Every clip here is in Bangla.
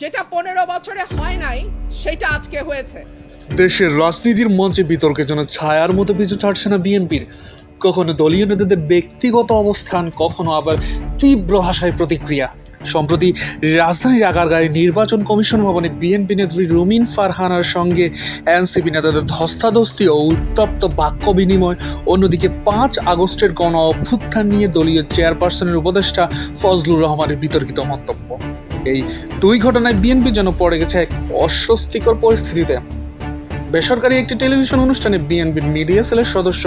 যেটা পনেরো বছরে হয় নাই, সেটা আজকে হয়েছে। দেশের রাজনীতির মঞ্চে বিতর্কের জন্য ছায়ার মতো পিছু ছাড়ছে না বিএনপির। কখনো দলীয় নেতাদের ব্যক্তিগত অবস্থান, কখনো আবার তীব্র ভাষায় প্রতিক্রিয়া। সম্প্রতি রাজধানীর আগারগাঁয়ে নির্বাচন কমিশন ভবনে বিএনপি নেত্রী রুমিন ফারহানার সঙ্গে এনসিপি নেতাদের ধস্তাধস্তি ও উত্তপ্ত বাক্য বিনিময়। অন্যদিকে পাঁচ আগস্টের গণ অভ্যুত্থান নিয়ে দলীয় চেয়ারপারসনের উপদেষ্টা ফজলুর রহমানের বিতর্কিত মন্তব্য। এই দুই ঘটনায় বিএনপি যেন পড়ে গেছে এক অস্বস্তিকর পরিস্থিতিতে। বেসরকারি একটি টেলিভিশন অনুষ্ঠানে বিএনপির মিডিয়া সেলের সদস্য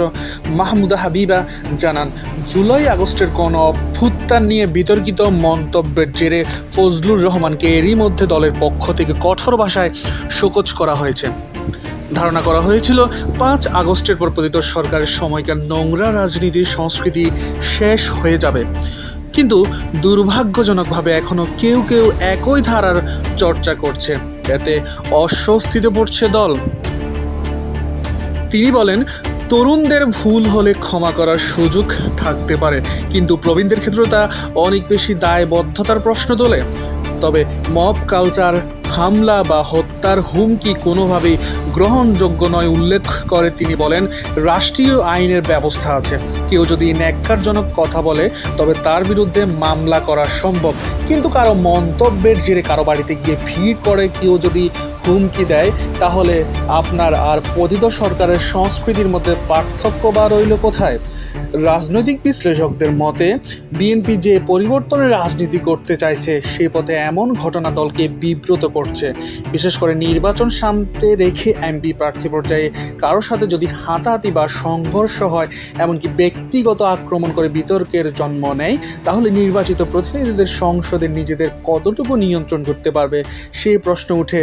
মাহমুদা হাবিবা জানান, জুলাই আগস্টের কোন অভ্যুত্থান নিয়ে বিতর্কিত মন্তব্যের জেরে ফজলুর রহমানকে এরই মধ্যে দলের পক্ষ থেকে কঠোর ভাষায় শোকজ করা হয়েছে। ধারণা করা হয়েছিল, পাঁচ আগস্টের পর পতিত সরকারের সময়কার নোংরা রাজনীতির সংস্কৃতি শেষ হয়ে যাবে। কিন্তু দুর্ভাগ্যজনকভাবে এখনও কেউ কেউ একই ধারার চর্চা করছে। এতে অস্বস্তিতে পড়ছে দল। তিনি বলেন, তরুণদের ভুল হলে ক্ষমা করার সুযোগ থাকতে পারে, কিন্তু প্রবীণদের ক্ষেত্রে তা অনেক বেশি দায়বদ্ধতার প্রশ্ন তোলে। তবে মব কালচার হামলা বা হত্যার হুমকি কোনোভাবেই গ্রহণযোগ্য নয় উল্লেখ করে তিনি বলেন, রাষ্ট্রীয় আইনের ব্যবস্থা আছে। কেউ যদি ন্যাক্কারজনক কথা বলে, তবে তার বিরুদ্ধে মামলা করা সম্ভব। কিন্তু কারও মন্তব্যের জেরে কারও বাড়িতে গিয়ে ভিড় করে কেউ যদি হুমকি দেয়, তাহলে আপনার আর পতিত সরকারের সংস্কৃতির মধ্যে পার্থক্য বা রইল কোথায়? রাজনৈতিক বিশ্লেষকদের মতে, বিএনপি যে পরিবর্তনের রাজনীতি করতে চাইছে সেই পথে এমন ঘটনা দলকে বিব্রত করছে। বিশেষ করে নির্বাচন সামনে রেখে এমপি প্রার্থী পর্যায়ে কারোর সাথে যদি হাতাহাতি বা সংঘর্ষ হয়, এমনকি ব্যক্তিগত আক্রমণ করে বিতর্কের জন্ম নেয়, তাহলে নির্বাচিত প্রতিনিধিদের সংসদে নিজেদের কতটুকু নিয়ন্ত্রণ করতে পারবে? সেই প্রশ্ন উঠে